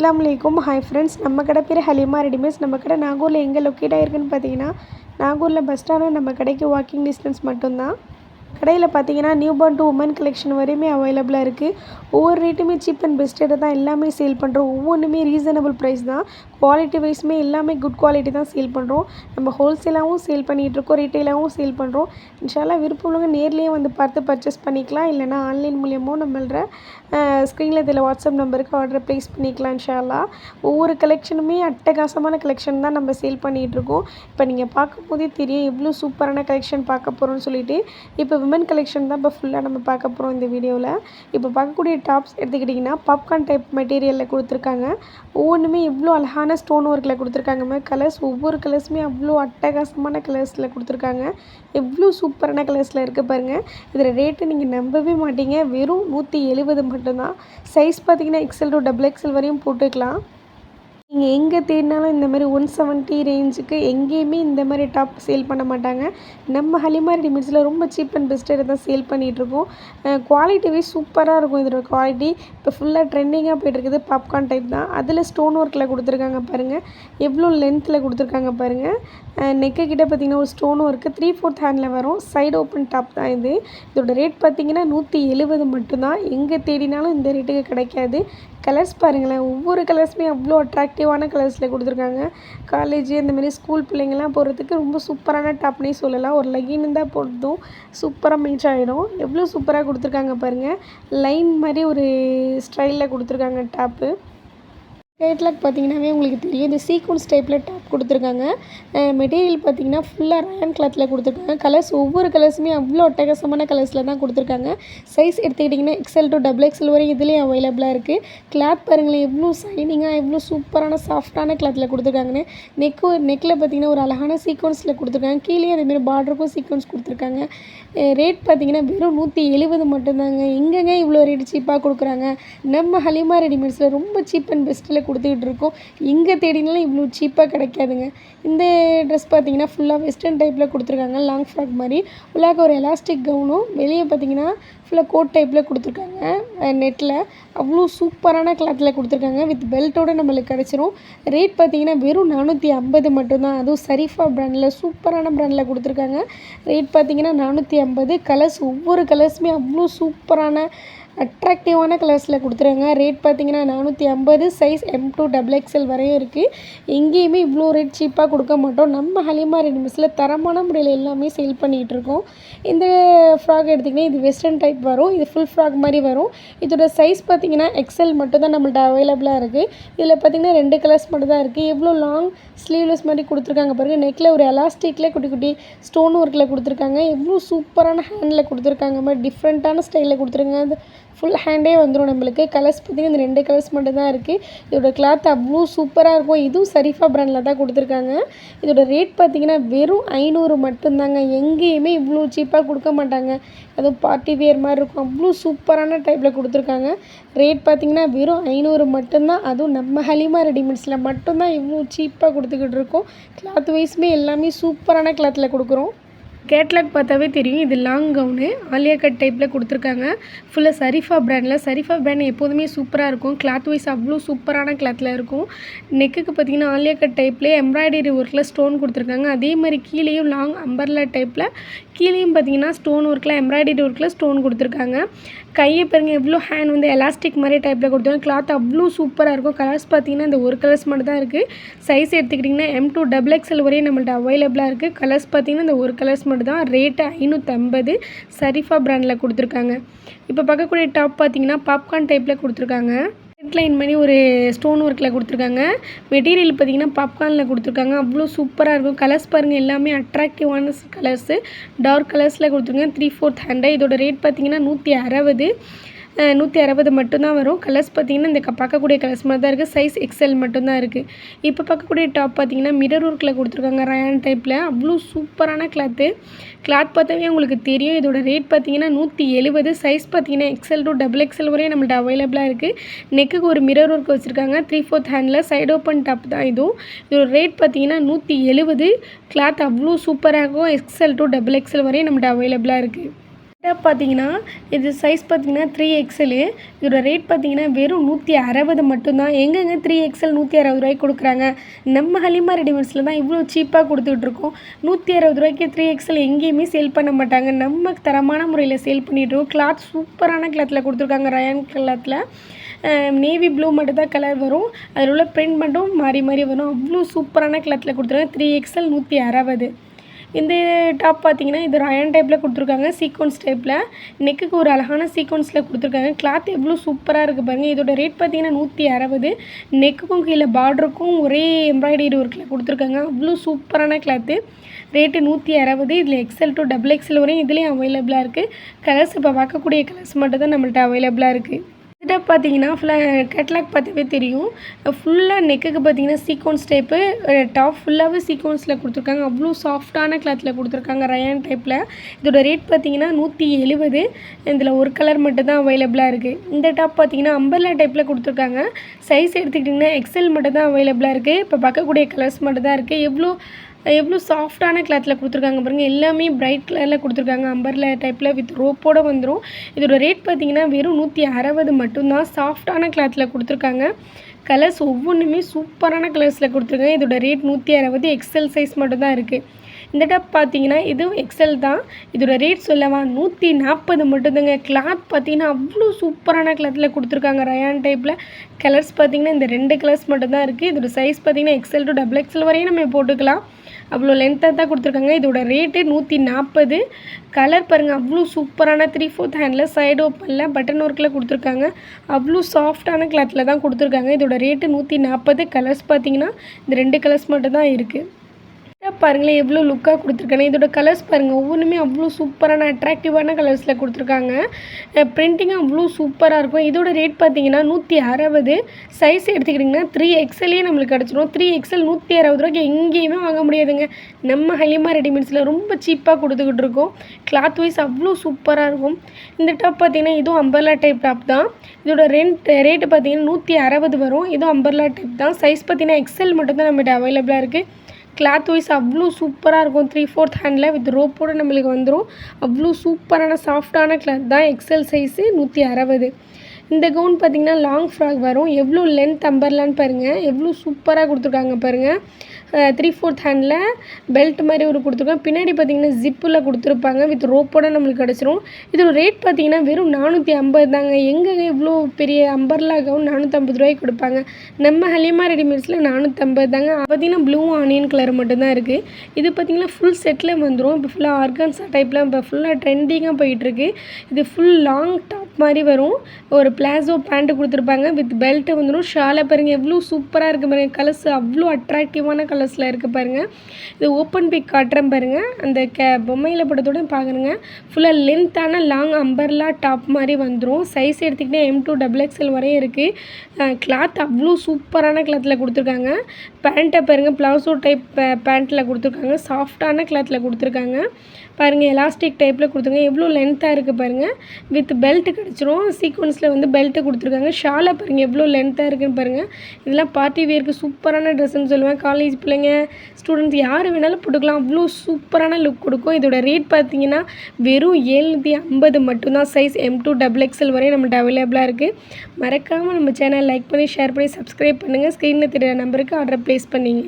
அஸ்லாம் வலைக்கும் hi friends நம்ம கடை பேர் ஹலிமா ரெடிமேட்ஸ். நம்ம கடை நாகூரில் எங்கே லொக்கேட் ஆகிருக்குன்னு பார்த்தீங்கன்னா நாகூரில் பஸ் ஸ்டாண்டு நம்ம கடைக்கு வாக்கிங் டிஸ்டன்ஸ் மட்டும்தான். கடையில் பார்த்தீங்கன்னா new born to woman collection வரையுமே அவைலபிளாக இருக்குது ஒவ்வொரு ரேட்டுமே சீப் அண்ட் பெஸ்ட்டு தான் எல்லாமே சேல் பண்ணுறோம் ஒவ்வொன்றுமே ரீசனபிள் ப்ரைஸ் தான். குவாலிட்டி வைஸுமே எல்லாமே குட் குவாலிட்டி தான் சேல் பண்ணுறோம் நம்ம ஹோல்சேலாகவும் சேல் பண்ணிகிட்ருக்கோம் ரீட்டெயிலாகவும் சேல் பண்ணுறோம் இன்ஷால்லாம் விருப்பம் உள்ளவங்க நேர்லேயே வந்து பார்த்து பர்ச்சேஸ் பண்ணிக்கலாம். இல்லைனா ஆன்லைன் மூலியமாக நம்மளோட ஸ்க்ரீனில் இதில் வாட்ஸ்அப் நம்பருக்கு ஆர்டர் ப்ளேஸ் பண்ணிக்கலாம் இன்ஷால்லா ஒவ்வொரு கலெக்ஷனுமே அட்டகாசமான கலெக்ஷன் தான் நம்ம சேல் பண்ணிகிட்ருக்கோம். இப்போ நீங்கள் பார்க்கும்போதே தெரியும் எவ்வளோ சூப்பரான கலெக்ஷன் பார்க்க போகிறோம்னு சொல்லிட்டு. இப்போ விமன் கலெக்ஷன் தான் இப்போ ஃபுல்லாக நம்ம பார்க்க போகிறோம் இந்த வீடியோவில். இப்போ பார்க்கக்கூடிய டாப்ஸ் எடுத்துக்கிட்டிங்கன்னா பாப்கார்ன் டைப் மெட்டீரியலில் கொடுத்துருக்காங்க. ஒவ்வொன்றுமே எவ்வளோ அழகான ஸ்டோன் ஒர்க்கில் கொடுத்துருக்காங்க. கலர்ஸ் ஒவ்வொரு கலர்ஸுமே அவ்வளோ அட்டகாசமான கலர்ஸில் கொடுத்துருக்காங்க. எவ்வளோ சூப்பரான கலர்ஸில் இருக்குது பாருங்கள் இதில் ரேட்டு நீங்கள் நம்பவே மாட்டீங்க. வெறும் நூற்றி எழுபது மட்டும் மட்டும்தான். சைஸ் பார்த்திங்கன்னா எக்ஸல் டு டபுள் எக்ஸல் வரையும் போட்டுக்கலாம். நீங்கள் எங்கே தேடினாலும் இந்த மாதிரி ஒன் செவன்ட்டி ரேஞ்சுக்கு எங்கேயுமே இந்த மாதிரி டாப் சேல் பண்ண மாட்டாங்க. நம்ம ஹலிமா ரெடிமேட்ஸில் ரொம்ப சீப் அண்ட் பெஸ்ட்டாக தான் சேல் பண்ணிகிட்ருக்கோம் குவாலிட்டி வைஸ் சூப்பராக இருக்கும் இதோட குவாலிட்டி இப்போ ஃபுல்லாக ட்ரெண்டிங்காக போயிட்டுருக்குது பாப்கார்ன் டைப் தான். அதில் ஸ்டோன் ஒர்க்கில் கொடுத்துருக்காங்க பாருங்கள் எவ்வளோ லென்த்தில் கொடுத்துருக்காங்க பாருங்கள் நெக்கு கிட்டே பார்த்தீங்கன்னா ஒரு stone work three fourth handle வரும். சைடு ஓப்பன் டாப் தான் இது. இதோட ரேட் பார்த்தீங்கன்னா நூற்றி எழுபது மட்டும்தான். எங்கே தேடினாலும் இந்த ரேட்டுக்கு கிடைக்காது. கலர்ஸ் பாருங்களேன். ஒவ்வொரு கலர்ஸுமே அவ்வளோ அட்ராக்டிவான கலர்ஸில் கொடுத்துருக்காங்க. காலேஜ் இந்தமாரி ஸ்கூல் பிள்ளைங்கள்லாம் போகிறதுக்கு ரொம்ப சூப்பரான டாப்னே சொல்லலாம். ஒரு லெகின் தான் போடுறதும் சூப்பராக மேட்ச் ஆகிடும் எவ்வளோ சூப்பராக கொடுத்துருக்காங்க பாருங்கள் லைன் மாதிரி ஒரு ஸ்டைலில் கொடுத்துருக்காங்க டாப்பு. கேட்லாக் பார்த்தீங்கன்னாவே உங்களுக்கு தெரியும். இந்த சீக்வன்ஸ் டைப்பில் டாப் கொடுத்துருக்காங்க. மெட்டீரியல் பார்த்தீங்கன்னா ஃபுல்லாக ரயன் கிளாத்தில் கொடுத்துருக்காங்க. கலர்ஸ் ஒவ்வொரு கலர்ஸுமே அவ்வளோ அட்டகாசமான கலர்ஸில் தான் கொடுத்துருக்காங்க. சைஸ் எடுத்துக்கிட்டிங்கன்னா எக்ஸ்எல் டு டபுள் எக்ஸ்எல் வரையும் இதுலேயும் அவைலபிளாக இருக்குது கிளாத் பாருங்களேன் எவ்வளோ சைனிங்காக எவ்வளோ சூப்பரான சாஃப்டான கிளாத்தில் கொடுத்துருக்காங்கன்னு. நெக்கு நெக்கில் பார்த்தீங்கன்னா ஒரு அழகான சீக்வன்ஸில் கொடுத்துருக்காங்க. கீழே அதேமாரி பார்டருக்கும் சீக்வன்ஸ் கொடுத்துருக்காங்க. ரேட் பார்த்தீங்கன்னா வெறும் நூற்றி எழுபது மட்டும்தாங்க. எங்கெங்க இவ்வளோ ரேட் சீப்பாக கொடுக்குறாங்க? நம்ம ஹலிமா ரெடிமேட்ஸில் ரொம்ப சீப் அண்ட் பெஸ்ட்டில் கொடுத்துக்கிட்டு இருக்கோம் எங்கே தேடினாலும் இவ்வளோ சீப்பாக கிடைக்காதுங்க. இந்த ட்ரெஸ் பார்த்தீங்கன்னா ஃபுல்லாக வெஸ்டர்ன் டைப்பில் கொடுத்துருக்காங்க. லாங் ஃப்ராக் மாதிரி. உள்ளாக ஒரு எலாஸ்டிக் கவுனும் வெளியே பார்த்தீங்கன்னா ஃபுல்லாக கோட் டைப்பில் கொடுத்துருக்காங்க. நெட்டில் அவ்வளோ சூப்பரான கிளாத்தில் கொடுத்துருக்காங்க. வித் பெல்ட்டோடு நம்மளுக்கு கிடச்சிரும். ரேட் பார்த்தீங்கன்னா வெறும் நானூற்றி ஐம்பது மட்டும்தான். அதுவும் சரிஃபா ப்ராண்டில் சூப்பரான ப்ராண்டில் கொடுத்துருக்காங்க. ரேட் பார்த்தீங்கன்னா நானூற்றி ஐம்பது. கலர்ஸ் ஒவ்வொரு கலர்ஸுமே அவ்வளோ சூப்பரான அட்ராக்டிவான கலர்ஸில் கொடுத்துருங்க ரேட் பார்த்தீங்கன்னா நானூற்றி ஐம்பது size M to double XL வரையும் இருக்குது எங்கேயுமே இவ்வளோ ரேட் சீப்பாக கொடுக்க மாட்டோம். நம்ம ஹலிமா ரெடிமிஸில் தரமான முறையில் எல்லாமே சேல் பண்ணிகிட்ருக்கோம் இந்த ஃப்ராக் எடுத்திங்கன்னா இது வெஸ்டர்ன் டைப் வரும். இது ஃபுல் ஃப்ராக் மாதிரி வரும். இதோட சைஸ் பார்த்தீங்கன்னா எக்ஸ்எல் மட்டும் தான் நம்மள்ட்ட அவைலபிளாக இருக்குது இதில் பார்த்தீங்கன்னா ரெண்டு கலர்ஸ் மட்டும் தான் இருக்குது எவ்வளோ லாங் ஸ்லீவ்லெஸ் மாதிரி கொடுத்துருக்காங்க பாருங்கள் நெக்கில் ஒரு எலாஸ்டிக்கில் குட்டி குட்டி ஸ்டோன் ஒர்க்கில் கொடுத்துருக்காங்க. எவ்வளோ சூப்பரான ஹேண்டில் கொடுத்துருக்காங்க. மாதிரி டிஃப்ரெண்ட்டான ஸ்டைலில் கொடுத்துருக்காங்க. ஃபுல் ஹேண்டே வந்துடும் நம்மளுக்கு. கலர்ஸ் பார்த்திங்கன்னா இந்த ரெண்டு கலர்ஸ் மட்டும் தான் இருக்குது இதோட கிளாத் அவ்வளோ சூப்பராக இருக்கும். இதுவும் சரிஃபா ப்ராண்டில் தான் கொடுத்துருக்காங்க. இதோட ரேட் பார்த்திங்கன்னா வெறும் ஐநூறு மட்டும்தாங்க. எங்கேயுமே இவ்வளோ சீப்பாக கொடுக்க மாட்டாங்க. அதுவும் பார்ட்டி வியர் மாதிரி இருக்கும். அவ்வளோ சூப்பரான டைப்பில் கொடுத்துருக்காங்க. ரேட் பார்த்திங்கன்னா வெறும் ஐநூறு மட்டும்தான். அதுவும் நம்ம ஹலிமா ரெடிமேட்ஸில் மட்டும்தான் இவ்வளோ சீப்பாக கொடுத்துக்கிட்டு இருக்கோம். கிளாத் வைஸுமே எல்லாமே சூப்பரான கிளாத்தில் கொடுக்குறோம். கேட்லாக் பார்த்தாவே தெரியும். இது லாங் கவுனு ஆலியா கட் டைப்பில் கொடுத்துருக்காங்க. ஃபுல்லாக சரிஃபா ப்ராண்டில் சரிஃபா பிராண்ட் எப்போதுமே சூப்பராக இருக்கும். கிளாத் வைஸ் அவ்வளோ சூப்பரான கிளாத்தில் இருக்கும். நெக்குக்கு பார்த்தீங்கன்னா ஆலியா கட் டைப்லேயே எம்ப்ராய்டரி ஒர்க்கில் ஸ்டோன் கொடுத்துருக்காங்க. அதே மாதிரி கீழேயும் லாங் அம்பர்லா டைப்பில் கீழேயும் பார்த்தீங்கன்னா ஸ்டோன் ஒர்க்கில் எம்ப்ராய்டரி ஒர்க்கில் ஸ்டோன் கொடுத்துருக்காங்க. கையை பாருங்கள் எவ்வளோ ஹேண்ட் வந்து எலாஸ்டிக் மாதிரி டைப்பில் கொடுத்துருக்காங்க. கிளாத் அவ்வளோ சூப்பராக இருக்கும். கலர்ஸ் பார்த்தீங்கன்னா இந்த ஒரு கலர்ஸ் மட்டும் தான் இருக்குது சைஸ் எடுத்துக்கிட்டிங்கன்னா எம் டூ டபுள் எக்ஸ்எல் வரையும் நம்மள்ட்ட அவைலபிளாக இருக்குது கலர்ஸ் பார்த்தீங்கன்னா இந்த ஒரு கலர்ஸ் மட்டும் தான் ரேட்டு ஐநூற்றம்பது சரிஃபா ப்ராண்டில் கொடுத்துருக்காங்க. இப்போ பார்க்கக்கூடிய டாப் பார்த்தீங்கன்னா பாப்கார்ன் டைப்பில் கொடுத்துருக்காங்க. ஹெட்லைன் மாதிரி ஒரு ஸ்டோன் ஒர்க்கில் கொடுத்துருக்காங்க. மெட்டீரியல் பார்த்தீங்கன்னா பாப்கார்னில் கொடுத்துருக்காங்க. அவ்வளோ சூப்பராக இருக்கும். கலர்ஸ் பாருங்கள் எல்லாமே அட்ராக்டிவான கலர்ஸு டார்க் கலர்ஸில் கொடுத்துருக்காங்க. த்ரீ ஃபோர்த் ஹண்ட்ரட் இதோட ரேட் பார்த்தீங்கன்னா நூற்றி அறுபது. நூற்றி அறுபது மட்டும்தான் வரும். கலர்ஸ் பார்த்திங்கன்னா இந்த பார்க்கக்கூடிய கலர்ஸ் மாதிரி தான் இருக்குது சைஸ் எக்ஸ்எல் மட்டும்தான் இருக்குது இப்போ பார்க்கக்கூடிய டாப் பார்த்திங்கன்னா மிரர் ஒர்க்கில் கொடுத்துருக்காங்க ரயான் டைப்பில் அவ்வளோ சூப்பரான கிளாத்து கிளாத் பார்த்தாவே உங்களுக்கு தெரியும். இதோட ரேட் பார்த்திங்கன்னா நூற்றி எழுபது. சைஸ் பார்த்திங்கன்னா எக்ஸ்எல் டு டபுள் எக்ஸ்எல் வரையும் நம்மள்ட்ட அவைலபிளாக இருக்குது நெக்குக்கு ஒரு மிரர் ஒர்க் வச்சுருக்காங்க. Three fourth handle side open top தான் இதுவும். இதோட ரேட் பார்த்திங்கன்னா நூற்றி எழுபது. கிளாத் அவ்வளோ சூப்பராக இருக்கும். எக்ஸல் டு டபுள் எக்ஸ்எல் வரையும் நம்மள்ட்ட அவைலபிளாக இருக்குது டாப் பார்த்தீங்கன்னா இது சைஸ் பார்த்தீங்கன்னா த்ரீ எக்ஸலு இதோட ரேட் பார்த்தீங்கன்னா வெறும் நூற்றி அறுபது மட்டும்தான். எங்கெங்க த்ரீ எக்ஸல் நூற்றி அறுபது ரூபாய்க்கு கொடுக்குறாங்க? நம்ம ஹலிமா ரெடிமேட்ஸில் தான் இவ்வளோ சீப்பாக கொடுத்துட்ருக்கோம் நூற்றி அறுபது ரூபாய்க்கு த்ரீ எக்ஸல் எங்கேயுமே சேல் பண்ண மாட்டாங்க. நம்ம தரமான முறையில் சேல் பண்ணிட்டுருக்கோம் கிளாத் சூப்பரான கிளாத்தில் கொடுத்துருக்காங்க. ரயான் கிளாத்தில் நேவி ப்ளூ மட்டும் தான் கலர் வரும். அதில் உள்ள பிரிண்ட் மட்டும் மாறி மாறி வரும். அவ்வளோ சூப்பரான கிளாத்தில் கொடுத்துருக்காங்க. த்ரீ எக்ஸல் நூற்றி அறுபது. இந்த டாப் பார்த்தீங்கன்னா இது ரயான் டைப்பில் கொடுத்துருக்காங்க சீக்வன்ஸ் டைப்பில் நெக்குக்கு ஒரு அழகான சீக்வன்ஸில் கொடுத்துருக்காங்க. கிளாத் எவ்வளோ சூப்பராக இருக்குது பாருங்கள் இதோட ரேட் பார்த்தீங்கன்னா நூற்றி அறுபது. நெக்குக்கும் கீழே பார்டருக்கும் ஒரே எம்ப்ராய்டரி ஒர்க்கில் கொடுத்துருக்காங்க. அவ்வளோ சூப்பரான கிளாத்து ரேட்டு நூற்றி அறுபது. இதில் எக்ஸல் டு டபுள் எக்ஸல் வரையும் இதுலேயும் அவைலபிளாக இருக்குது கலர்ஸ் இப்போ பார்க்கக்கூடிய கலர்ஸ் மட்டும் தான் நம்மள்ட்ட அவைலபிளாக இருக்குது இதில் பார்த்தீங்கன்னா ஃபுல்லாக கேட்லாக் பார்த்தாவே தெரியும். ஃபுல்லாக நெக்குக்கு பார்த்தீங்கன்னா சீக்வன்ஸ் டைப்பு டாப் ஃபுல்லாகவே சீக்வன்ஸில் கொடுத்துருக்காங்க. அவ்வளோ சாஃப்டான கிளாத்தில் கொடுத்துருக்காங்க ரயான் டைப்பில் இதோட ரேட் பார்த்தீங்கன்னா நூற்றி எழுபது இதில் ஒரு கலர் மட்டும் தான் அவைலபிளாக இருக்குது இந்த டாப் பார்த்தீங்கன்னா அம்பர்லா டைப்பில் கொடுத்துருக்காங்க. சைஸ் எடுத்துக்கிட்டிங்கன்னா எக்ஸல் மட்டும் தான் அவைலபிளாக இருக்குது இப்போ பார்க்கக்கூடிய கலர்ஸ் மட்டும் தான் இருக்குது எவ்வளோ எவ்வளோ சாஃப்டான கிளாத்தில் கொடுத்துருக்காங்க பாருங்கள் எல்லாமே பிரைட் கலரில் கொடுத்துருக்காங்க. அம்பர்ல டைப்பில் வித் ரோப்போடு வந்துடும் இதோட ரேட் பார்த்திங்கன்னா வெறும் நூற்றி அறுபது மட்டும்தான் சாஃப்டான கிளாத்தில் கொடுத்துருக்காங்க. கலர்ஸ் ஒவ்வொன்றுமே சூப்பரான கலர்ஸில் கொடுத்துருக்காங்க இதோட ரேட் நூற்றி அறுபது எக்ஸல் சைஸ் மட்டும்தான் இருக்குது இந்த டாப் பார்த்தீங்கன்னா இதுவும் எக்ஸல் தான். இதோட ரேட் சொல்லவா நூற்றி நாற்பது மட்டும்தாங்க. கிளாத் பார்த்தீங்கன்னா அவ்வளோ சூப்பரான கிளாத்தில் கொடுத்துருக்காங்க. ரயான் டைப்பில் கலர்ஸ் பார்த்தீங்கன்னா இந்த ரெண்டு கலர்ஸ் மட்டும்தான் இருக்குது இதோட சைஸ் பார்த்தீங்கன்னா எக்ஸல் டு டபுள் எக்ஸல் வரையும் நம்ம போட்டுக்கலாம். அவ்வளோ லென்த்தாக தான் கொடுத்துருக்காங்க. இதோட ரேட்டு நூற்றி நாற்பது கலர் பாருங்கள் அவ்வளோ சூப்பரான த்ரீ ஃபோர்த் ஹேண்டில் சைடு ஓப்பனில் பட்டன் ஒர்க்கில் கொடுத்துருக்காங்க. அவ்வளோ சாஃப்டான கிளாத்தில் தான் கொடுத்துருக்காங்க. இதோட ரேட்டு நூற்றி நாற்பது கலர்ஸ் பார்த்தீங்கன்னா இந்த ரெண்டு கலர்ஸ் மட்டும் தான் இருக்குது பாருங்களேன் எவ்வளோ லுக்காக கொடுத்துருக்காங்க. இதோட கலர்ஸ் பாருங்கள் ஒவ்வொன்றுமே அவ்வளோ சூப்பரான அட்ராக்டிவான கலர்ஸில் கொடுத்துருக்காங்க. பிரிண்டிங்கும் அவ்வளோ சூப்பராக இருக்கும். இதோட ரேட் பார்த்தீங்கன்னா நூற்றி அறுபது. சைஸ் எடுத்துக்கிட்டிங்கன்னா த்ரீ எக்ஸல்லே நம்மளுக்கு கிடச்சிரும். த்ரீ எக்ஸல் நூற்றி அறுபது ரூபாய்க்கு எங்கேயுமே வாங்க முடியாதுங்க. நம்ம ஹலிமா ரெடிமேட்ஸில் ரொம்ப சீப்பாக கொடுத்துக்கிட்டு இருக்கோம். கிளாத் வைஸ் அவ்வளோ சூப்பராக இருக்கும். இந்த டாப் பார்த்தீங்கன்னா இதுவும் அம்பர்லா டைப் டாப் தான். இதோட ரெண்ட் ரேட்டு பார்த்தீங்கன்னா நூற்றி அறுபது வரும். இதுவும் அம்பர்லா டைப் தான். சைஸ் பார்த்தீங்கன்னா எக்ஸல் மட்டும்தான் நம்மகிட்ட அவைலபிளாக இருக்குது கிளாத் வைஸ் அவ்வளோ சூப்பராக இருக்கும். த்ரீ ஃபோர்த் ஹேண்டில் வித் ரோப்போடு நம்மளுக்கு வந்துடும் அவ்வளோ சூப்பரான சாஃப்டான கிளாத் தான் எக்ஸல் சைஸு நூற்றி அறுபது. இந்த கவுன் பார்த்திங்கன்னா லாங் ஃப்ராக் வரும். எவ்வளோ லென்த் அம்பர்லான்னு பாருங்கள் எவ்வளோ சூப்பராக கொடுத்துருக்காங்க பாருங்கள் த்ரீ ஃபோர்த் ஹேண்டில் பெல்ட் மாதிரி ஒரு கொடுத்துருக்கோம். பின்னாடி பார்த்தீங்கன்னா ஜிப்பில் கொடுத்துருப்பாங்க. வித் ரோப்போட நம்மளுக்கு கிடச்சிரும். இதோட ரேட் பார்த்தீங்கன்னா வெறும் நானூற்றி ஐம்பது தாங்க. எங்கே இவ்வளோ பெரிய அம்பர்லா கவுன் நானூற்றம்பது ரூபாய்க்கு கொடுப்பாங்க? நம்ம ஹலிமா ரெடிமேட்ஸில் நானூற்றம்பது தாங்க. பார்த்தீங்கன்னா ப்ளூ ஆனியன் கலர் மட்டும்தான் இருக்குது இது பார்த்தீங்கன்னா ஃபுல் செட்டில் வந்துடும் இப்போ ஃபுல்லாக ஆர்கான்ஸா டைப்பில் இப்போ ஃபுல்லாக ட்ரெண்டிங்காக போயிட்டுருக்கு இது ஃபுல் லாங் டாப் மாதிரி வரும். ஒரு பிளாசோ பேண்ட்டு கொடுத்துருப்பாங்க. வித் பெல்ட்டு வந்துடும் ஷாலை பாருங்கள் எவ்வளோ சூப்பராக இருக்குது பாருங்கள் கலர்ஸ் அவ்வளோ அட்ராக்டிவான கலர்ஸில் இருக்குது பாருங்கள் இது ஓப்பன் பிக் காட்டுறேன் பாருங்கள் அந்த கே பொம்மையில் படத்தோட பார்க்குறேங்க ஃபுல்லாக லென்த்தான லாங் அம்பர்லா டாப் மாதிரி வந்துடும் சைஸ் எடுத்துக்கிட்டே எம் டூ டபுள் எக்ஸ்எல் வரையும் இருக்குது கிளாத் அவ்வளோ சூப்பரான கிளாத்தில் கொடுத்துருக்காங்க. பேண்ட்டை பாருங்கள் ப்ளவுஸோ டைப் பேண்ட்டில் கொடுத்துருக்காங்க. சாஃப்டான கிளாத்தில் கொடுத்துருக்காங்க. பாருங்கள் எலாஸ்டிக் டைப்பில் கொடுத்துருங்க எவ்வளோ லென்த்தாக இருக்குது பாருங்கள் வித் பெல்ட் கிடச்சிரும். சீக்வன்ஸில் வந்து பெல்ட்டு கொடுத்துருக்காங்க. ஷாலை பாருங்கள் எவ்வளோ லென்த்தாக இருக்குன்னு பாருங்கள் இதெல்லாம் பார்ட்டி வேருக்கு சூப்பரான ட்ரெஸ்ஸுன்னு சொல்லுவேன். காலேஜ் பிள்ளைங்க ஸ்டூடெண்ட்ஸ் யார் வேணாலும் போட்டுக்கலாம். அவ்வளோ சூப்பரான லுக் கொடுக்கும். இதோட ரேட் பார்த்தீங்கன்னா வெறும் ஏழ்நூற்றி ஐம்பது மட்டும்தான். Size M to double XL வரையும் நம்மள்ட்ட அவைலபிளாக இருக்குது மறக்காமல் நம்ம சேனல் லைக் பண்ணி ஷேர் பண்ணி சப்ஸ்கிரைப் பண்ணுங்கள் ஸ்க்ரீனில் தெரியாத நம்பருக்கு ஆர்டர் ப்ளேஸ் பண்ணிங்க.